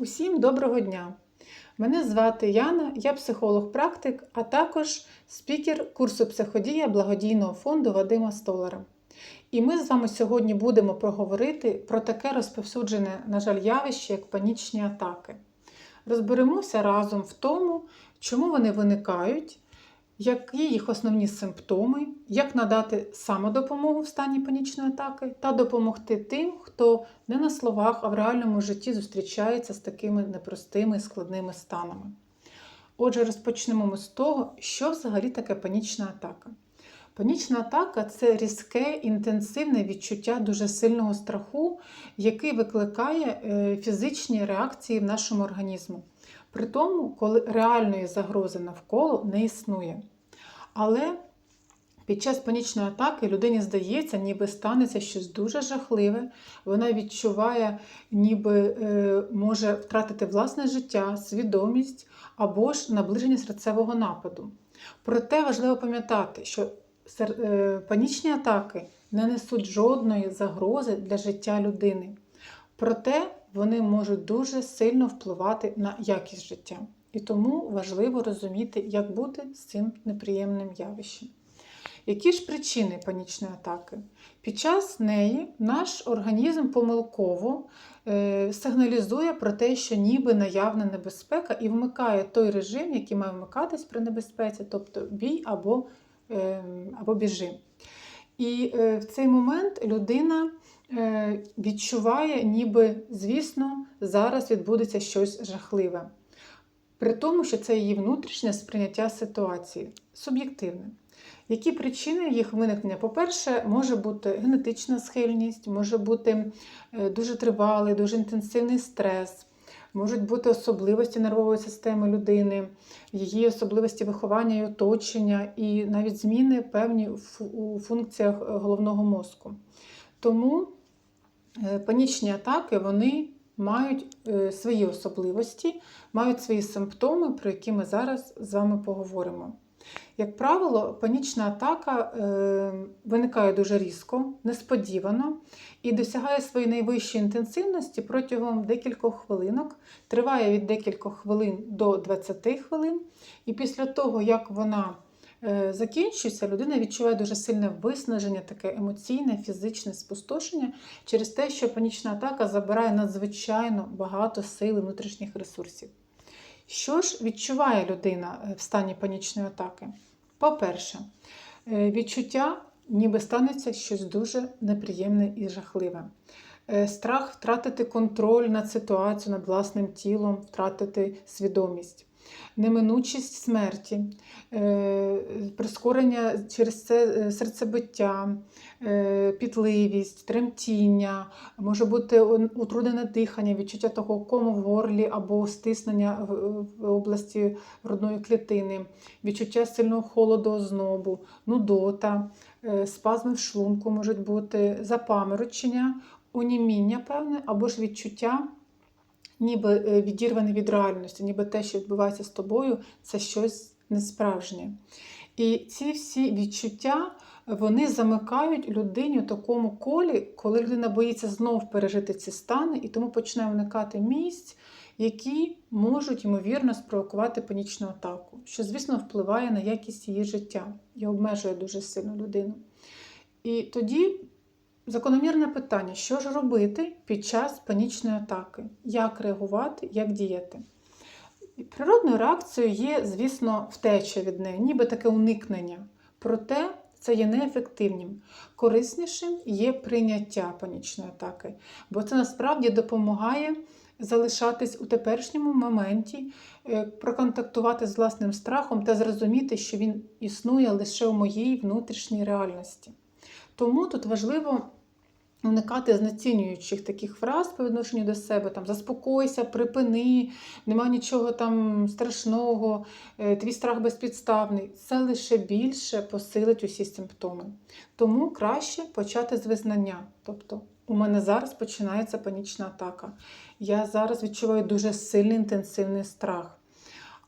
Усім доброго дня! Мене звати Яна, я психолог-практик, а також спікер курсу психодія благодійного фонду Вадима Столара. І ми з вами сьогодні будемо проговорити про таке розповсюджене, на жаль, явище, як панічні атаки. Розберемося разом в тому, чому вони виникають, які їх основні симптоми, як надати самодопомогу в стані панічної атаки та допомогти тим, хто не на словах, а в реальному житті зустрічається з такими непростими і складними станами. Отже, розпочнемо ми з того, що взагалі таке панічна атака. Панічна атака це різке, інтенсивне відчуття дуже сильного страху, який викликає е, фізичні реакції в нашому організму. При тому, коли реальної загрози навколо не існує. Але під час панічної атаки людині здається, ніби станеться щось дуже жахливе. Вона відчуває, ніби е, може втратити власне життя, свідомість або ж наближення серцевого нападу. Проте важливо пам'ятати, що е, панічні атаки не несуть жодної загрози для життя людини. Проте вони можуть дуже сильно впливати на якість життя. І тому важливо розуміти, як бути з цим неприємним явищем. Які ж причини панічної атаки? Під час неї наш організм помилково е, сигналізує про те, що ніби наявна небезпека, і вмикає той режим, який має вмикатись при небезпеці, тобто бій або, е, або біжи. І е, в цей момент людина відчуває, ніби, звісно, зараз відбудеться щось жахливе. При тому, що це її внутрішнє сприйняття ситуації, суб'єктивне. Які причини їх виникнення? По-перше, може бути генетична схильність, може бути е, дуже тривалий, дуже інтенсивний стрес, можуть бути особливості нервової системи людини, її особливості виховання і оточення, і навіть зміни певні у функціях е, головного мозку. Тому е, панічні атаки вони мають свої особливості, мають свої симптоми, про які ми зараз з вами поговоримо. Як правило, панічна атака е, виникає дуже різко, несподівано і досягає своєї найвищої інтенсивності протягом декількох хвилинок, триває від декількох хвилин до 20 хвилин. І після того, як вона е, закінчується, людина відчуває дуже сильне виснаження, таке емоційне, фізичне спустошення через те, що панічна атака забирає надзвичайно багато сил і внутрішніх ресурсів. Що ж відчуває людина е, в стані панічної атаки? По-перше, е, відчуття, ніби станеться щось дуже неприємне і жахливе. Е, страх втратити контроль над ситуацією, над власним тілом, втратити свідомість, неминучість смерті, прискорення через це серцебиття, пітливість, тремтіння, може бути утруднене дихання, відчуття того кому в горлі або стиснення в області грудної клітини, відчуття сильного холоду, ознобу, нудота, спазми в шлунку можуть бути, запаморочення, оніміння, певне, або ж відчуття. Ніби відірване від реальності, ніби те, що відбувається з тобою, це щось несправжнє. І ці всі відчуття вони замикають людині у такому колі, коли людина боїться знов пережити ці стани, і тому починає виникати місць, які можуть, ймовірно, спровокувати панічну атаку, що, звісно, впливає на якість її життя і обмежує дуже сильно людину. І тоді закономірне питання, що ж робити під час панічної атаки, як реагувати, як діяти. Природною реакцією є, звісно, втеча від неї, ніби таке уникнення. Проте це є неефективним. Кориснішим є прийняття панічної атаки, бо це насправді допомагає залишатись у теперішньому моменті, е, проконтактувати з власним страхом та зрозуміти, що він існує лише у моїй внутрішній реальності. Тому тут важливо уникати знецінюючих таких фраз по відношенню до себе, там заспокойся, припини, нема нічого там страшного, е, твій страх безпідставний. Це лише більше посилить усі симптоми. Тому краще почати з визнання. Тобто, у мене зараз починається панічна атака. Я зараз відчуваю дуже сильний інтенсивний страх.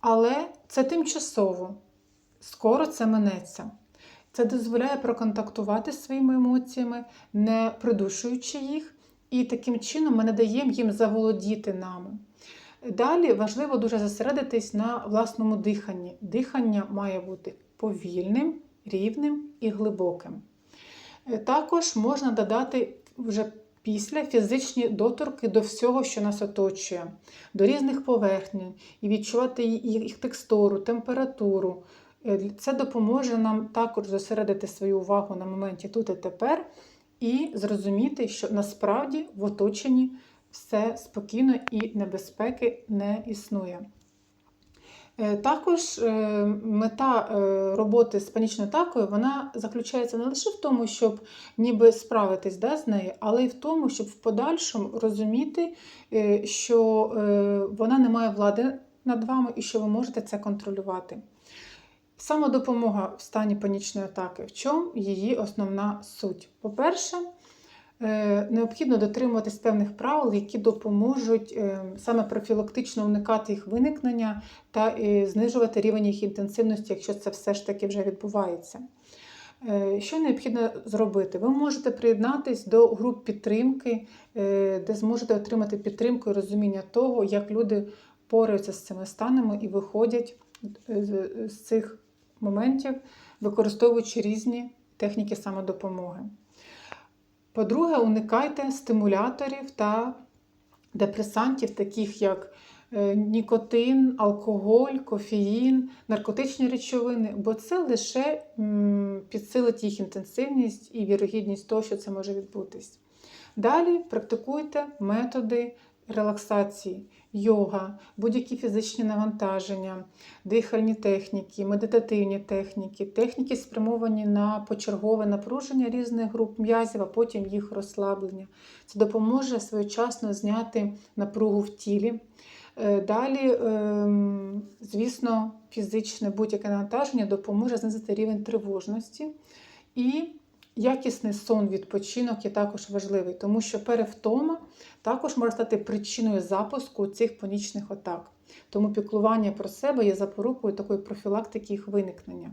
Але це тимчасово, скоро це минеться. Це дозволяє проконтактувати своїми емоціями, не придушуючи їх, і таким чином ми не даємо їм заволодіти нами. Далі важливо дуже зосередитись на власному диханні. Дихання має бути повільним, рівним і глибоким. Е, Також можна додати вже після фізичні доторки до всього, що нас оточує, до різних поверхнень і відчувати їх текстуру, температуру. Е, Це допоможе нам також зосередити свою увагу на моменті тут і тепер і зрозуміти, що насправді в оточенні все спокійно і небезпеки не існує. Е, Також е, мета роботи з панічною атакою вона заключається не лише в тому, щоб ніби справитись да, з нею, але й в тому, щоб в подальшому розуміти, що вона не має влади над вами і що ви можете це контролювати. Самодопомога в стані панічної атаки. В чому її основна суть? По-перше, е, необхідно дотримуватись певних правил, які допоможуть е, саме профілактично уникати їх виникнення та е, знижувати рівень їх інтенсивності, якщо це все ж таки вже відбувається. Що необхідно зробити? Ви можете приєднатись до груп підтримки, де зможете отримати підтримку і розуміння того, як люди пораються з цими станами і виходять з цих моментів, використовуючи різні техніки самодопомоги. По-друге, уникайте стимуляторів та депресантів, таких як е, нікотин, алкоголь, кофеїн, наркотичні речовини, бо це лише підсилить їх інтенсивність і вірогідність того, що це може відбутись. Далі практикуйте методи релаксації, йога, будь-які фізичні навантаження, дихальні техніки, медитативні техніки, техніки спрямовані на почергове напруження різних груп м'язів, а потім їх розслаблення. Це допоможе своєчасно зняти напругу в тілі. Е, Далі, ем, звісно, фізичне будь-яке навантаження допоможе знизити рівень тривожності. І якісний сон, відпочинок є також важливий, тому що перевтома також може стати причиною запуску цих панічних атак. Тому піклування про себе є запорукою такої профілактики їх виникнення.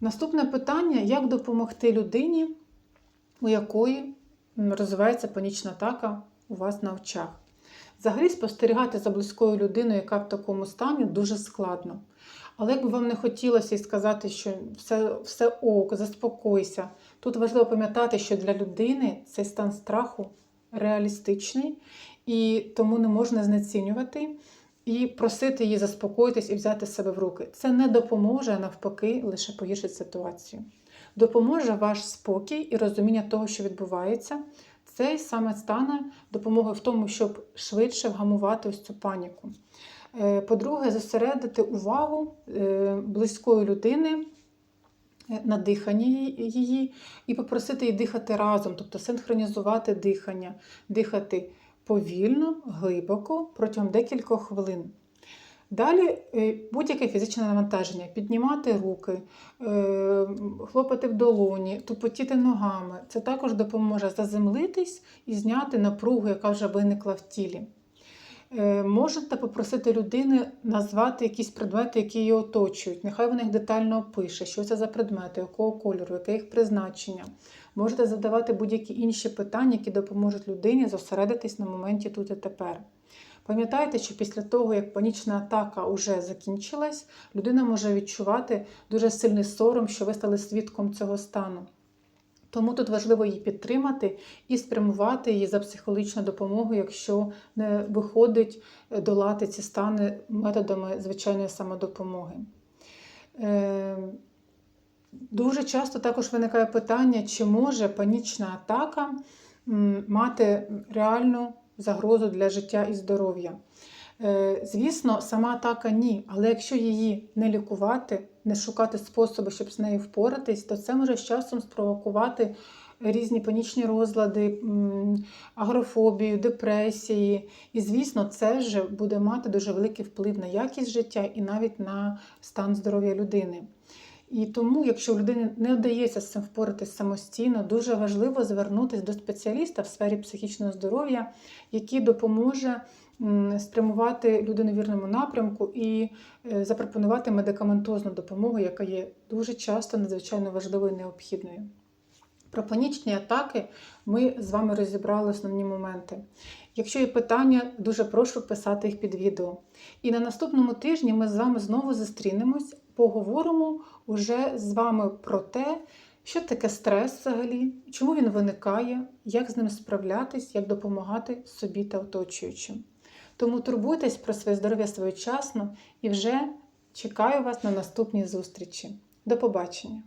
Наступне питання: як допомогти людині, у якої розвивається панічна атака у вас на очах? Взагалі спостерігати за близькою людиною, яка в такому стані, дуже складно. Але якби вам не хотілося і сказати, що все, все ок, заспокойся. Тут важливо пам'ятати, що для людини цей стан страху реалістичний, і тому не можна знецінювати і просити її заспокоїтись і взяти себе в руки. Це не допоможе, а навпаки, лише погіршить ситуацію. Допоможе ваш спокій і розуміння того, що відбувається. Це саме стане допомогою в тому, щоб швидше вгамувати ось цю паніку. Е, По-друге, зосередити увагу е, близької людини е, на диханні її і попросити її дихати разом, тобто синхронізувати дихання, дихати повільно, глибоко протягом декількох хвилин. Далі е, будь-яке фізичне навантаження, піднімати руки, е, хлопати в долоні, тупотіти ногами. Це також допоможе заземлитись і зняти напругу, яка вже виникла в тілі. Е, Можете попросити людини назвати якісь предмети, які її оточують. Нехай вона їх детально опише, що це за предмети, якого кольору, яке їх призначення. Можете задавати будь-які інші питання, які допоможуть людині зосередитись на моменті тут і тепер. Пам'ятайте, що після того, як панічна атака вже закінчилась, людина може відчувати дуже сильний сором, що ви стали свідком цього стану. Тому тут важливо її підтримати і спрямувати її за психологічну допомогу, якщо не виходить долати ці стани методами звичайної самодопомоги. Е, Дуже часто також виникає питання, чи може панічна атака мати реальну загрозу для життя і здоров'я. Е, Звісно, сама атака ні, але якщо її не лікувати, не шукати способи, щоб з нею впоратись, то це може з часом спровокувати різні панічні розлади, агрофобію, депресії. І, звісно, це вже буде мати дуже великий вплив на якість життя і навіть на стан здоров'я людини. І тому, якщо людині не вдається з цим впоратись самостійно, дуже важливо звернутися до спеціаліста в сфері психічного здоров'я, який допоможе спрямувати людину в вірному напрямку і е, запропонувати медикаментозну допомогу, яка є дуже часто надзвичайно важливою і необхідною. Про панічні атаки ми з вами розібрали основні моменти. Якщо є питання, дуже прошу писати їх під відео. І на наступному тижні ми з вами знову зустрінемось, поговоримо уже з вами про те, що таке стрес взагалі, чому він виникає, як з ним справлятись, як допомагати собі та оточуючим. Тому турбуйтесь про своє здоров'я своєчасно і вже чекаю вас на наступній зустрічі. До побачення!